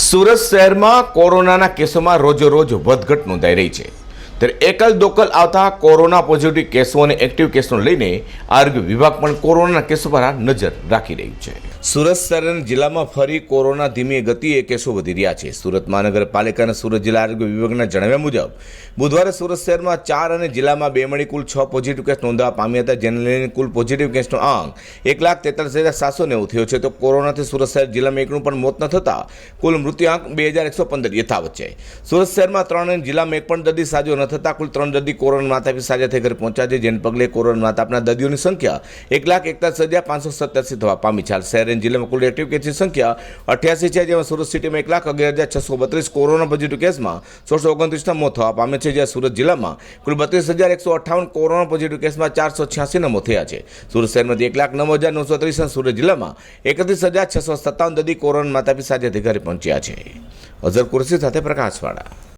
સુરત શહેરમાં કોરોનાના કેસોમાં રોજોરોજ વધઘટ નોંધાઈ રહી છે. ત્યારે એકલ દોકલ આવતા કોરોના પોઝિટિવ કેસો અને એક્ટિવ કેસોને લઈને આરોગ્ય વિભાગ પણ કોરોનાના કેસો પર નજર રાખી રહ્યું છે. સુરત શહેર અને જિલ્લામાં ફરી કોરોના ધીમી ગતિએ કેસો વધી રહ્યા છે. સુરત મહાનગરપાલિકા અને સુરત જિલ્લા આરોગ્ય વિભાગના જણાવ્યા મુજબ, બુધવારે સુરત શહેરમાં ચાર અને જિલ્લામાં બે મળી કુલ છ પોઝિટિવ કેસ નોંધવા પામ્યા હતા, જેને લઈને કુલ પોઝિટિવ કેસનો આંક એક લાખ તેતાલીસ હજાર સાતસો નેવું થયો છે. તો કોરોનાથી સુરત શહેર જિલ્લામાં એકનું પણ મોત ન થતાં કુલ મૃત્યુઆંક બે હજાર એકસો પંદર યથાવત છે. સુરત શહેરમાં ત્રણ અને જિલ્લામાં એક પણ દર્દી સાજો ન થતાં કુલ ત્રણ દર્દી કોરોના માતાપી સાજા થઈ ઘરે પહોંચ્યા છે. જેને પગલે કોરોના માતાપના દર્દીઓની સંખ્યા એક લાખ એકતાલીસ હજાર પાંચસો સત્યાસી થવા પામી છે. હાલ શહેર અને જિલ્લામાં કુલ એક્ટિવ કેસની સંખ્યા અઠ્યાસી છે, જેમાં સુરત સિટીમાં એક લાખ અગિયાર હજાર છસો બત્રીસ કોરોના પોઝિટિવ કેસમાં સોળસો ઓગણત્રીસના મોત થવા પામે છે, જ્યાં સુરત જિલ્લામાં કુલ બત્રીસ હજાર એકસો અઠ્ઠાવન કોરોના પોઝિટિવ કેસમાં ચારસો છ્યાસીના મોત થયા છે. સુરત શહેરમાંથી એક લાખ નવ હજાર નવસો ત્રીસ અને સુરત જિલ્લામાં એકત્રીસ હજાર છસો સત્તાવન દર્દી કોરોના માતાપી સાજા ઘરે પહોંચ્યા છે. અઝર કુરશી સાથે પ્રકાશવાળા.